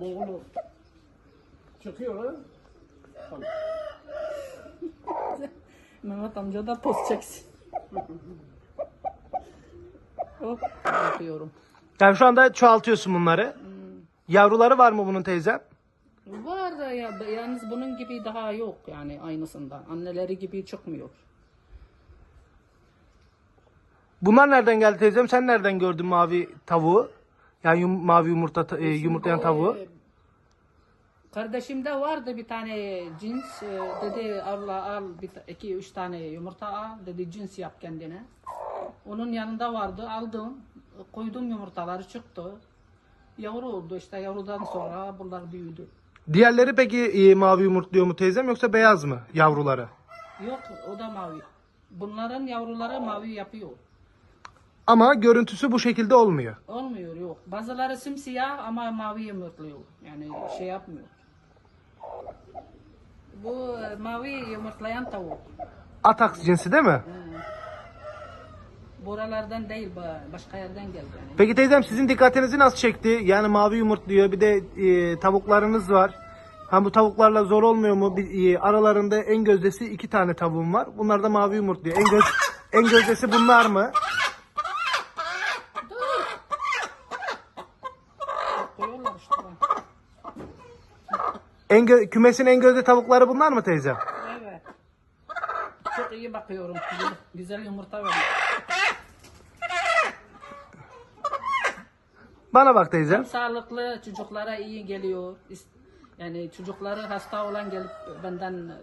Boğulur. Çıkıyor ha. Bak, Mehmet amca da toz çeksin. oh, yapıyorum. Yani şu anda çoğaltıyorsun bunları. Yavruları var mı bunun teyzem? Var da ya, yalnız bunun gibi daha yok yani aynısından. Anneleri gibi çıkmıyor. Bunlar nereden geldi teyzem? Sen nereden gördün mavi tavuğu? Yani yum- mavi yumurta ta- e, yumurtlayan tavuğu. Ee, Kardeşimde vardı bir tane cins. Ee, dedi Allah al bir, iki üç tane yumurta al. Dedi cins yap kendine. Onun yanında vardı aldım. Koydum yumurtaları çıktı. Yavru oldu işte yavrudan sonra bunlar büyüdü. Diğerleri peki e, mavi yumurtluyor mu teyzem yoksa beyaz mı yavruları? Yok o da mavi. Bunların yavruları mavi yapıyor. Ama görüntüsü bu şekilde olmuyor. Olmuyor yok. Bazıları simsiyah ama mavi yumurtluyor. Yani şey yapmıyor. Bu e, mavi yumurtlayan tavuk. Ataks cinsi değil mi? Buralardan değil ba- başka yerden geldi yani. Peki teyzem sizin dikkatinizi nasıl çekti? Yani mavi yumurtluyor bir de e, tavuklarınız var. Ha bu tavuklarla zor olmuyor mu? Bir, e, aralarında en gözdesi iki tane tavuğum var. Bunlar da mavi yumurtluyor. En göz en gözdesi bunlar mı? En gö- kümesin en gözde tavukları bunlar mı teyzem? Evet. Çok iyi bakıyorum. Güzel, güzel yumurta veriyor. Bana bak teyzem. Hem sağlıklı çocuklara iyi geliyor. İs- Yani çocukları hasta olan gelip benden e,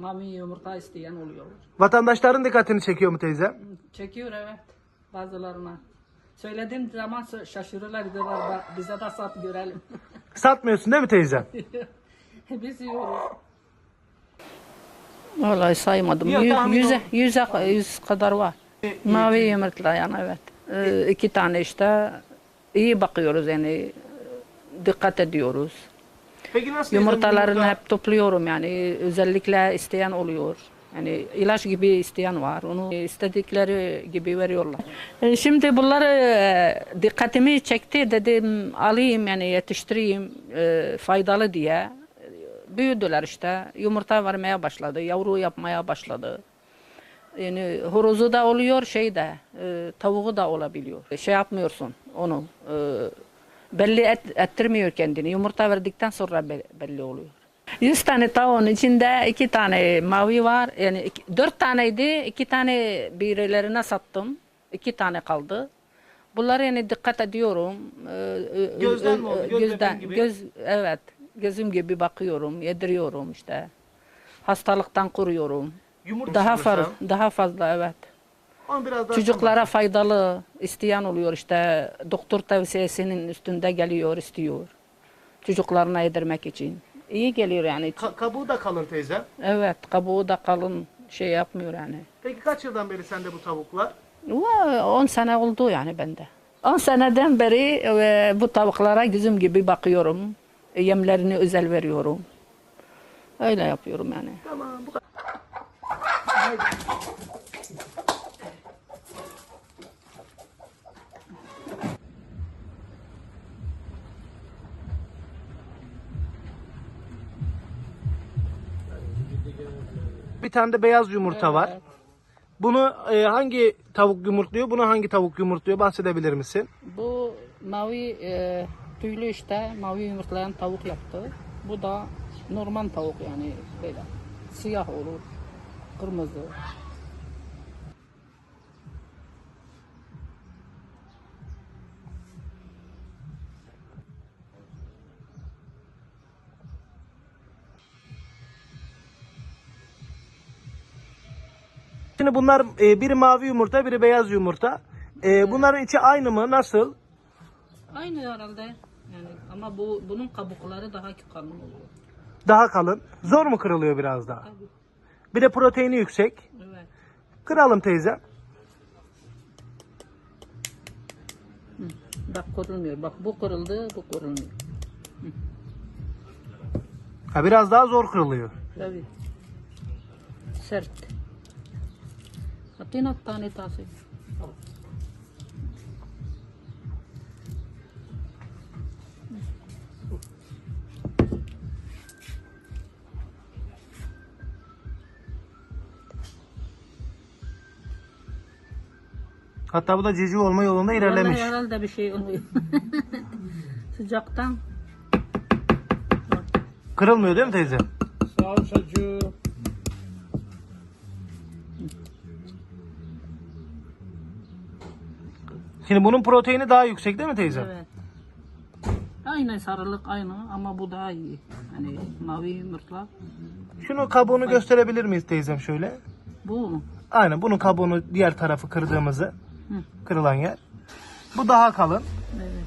mami yumurta isteyen oluyor. Vatandaşların dikkatini çekiyor mu teyzem? Çekiyor evet bazılarına. Söylediğim zaman şa- şaşırırlar diyorlar "Bak, bize de sat görelim. Satmıyorsun değil mi teyzem? Biz yiyoruz. Vallahi saymadım. Yok, Yüz, tahmin yüze, yüze, yüz kadar var. Mavi yumurtlayan evet. Ee, iki tane işte iyi bakıyoruz yani dikkat ediyoruz. Peki nasıl Yumurtalarını yumurta- hep topluyorum yani özellikle isteyen oluyor. Yani ilaç gibi isteyen var. Onu istedikleri gibi veriyorlar. E, Şimdi bunları e, dikkatimi çekti dedim alayım yani yetiştireyim e, faydalı diye. Büyüdüler işte. Yumurta vermeye başladı. Yavru yapmaya başladı. Yani horozu da oluyor şey de tavuğu da olabiliyor. Şey yapmıyorsun onu. belli et, ettirmiyor kendini. Yumurta verdikten sonra be- belli oluyor. 100 tane tavuğun içinde iki tane mavi var. Yani iki- dört taneydi. iki tane birilerine sattım. iki tane kaldı. Bunları yani dikkat ediyorum. Ee, Gözden mi oldu? Göz gözden, gibi? göz evet. Gözüm gibi bakıyorum, yediriyorum işte. Hastalıktan koruyorum. Yumurta Daha fazla, daha fazla evet. biraz daha Çocuklara faydalı isteyen oluyor işte. Doktor tavsiyesinin üstünde geliyor, istiyor. Çocuklarına yedirmek için. İyi geliyor yani. Ka- kabuğu da kalın teyzem. Evet, kabuğu da kalın şey yapmıyor yani. Peki kaç yıldan beri sende bu tavuklar? Va- 10 sene oldu yani bende. 10 seneden beri e, bu tavuklara gözüm gibi bakıyorum. Yemlerini özel veriyorum. Öyle yapıyorum yani. Tamam bu kadar. Bir tane de beyaz yumurta var. Bunu e, hangi tavuk yumurtluyor? Bunu hangi tavuk yumurtluyor? Bahsedebilir misin? Bu mavi e, tüylü işte mavi yumurtlayan tavuk yaptı. Bu da normal tavuk yani böyle siyah olur, kırmızı. Şimdi bunlar e, biri mavi yumurta, biri beyaz yumurta. E, bunların içi aynı mı? Nasıl? Aynı herhalde. Yani ama bu bunun kabukları daha kalın oluyor. Daha kalın. Zor mu kırılıyor biraz daha? Tabii. Bir de proteini yüksek. Evet. Kıralım teyze. Bak kırılmıyor. Bak bu kırıldı, bu kırılmıyor. Ha, biraz daha zor kırılıyor. Tabii. Sert. Tinak tane tasi. Hatta bu da cici olma yolunda ilerlemiş. Vallahi herhalde bir şey oluyor. Sıcaktan. Kırılmıyor değil mi teyze? Sağ ol çocuğum. Şimdi bunun proteini daha yüksek değil mi teyze? Evet. Aynı sarılık aynı ama bu daha iyi. Hani mavi yumurtla. Şunu kabuğunu gösterebilir miyiz teyzem şöyle? Bu mu? Aynen bunun kabuğunu diğer tarafı kırdığımızı Hı. kırılan yer. Bu daha kalın. Evet.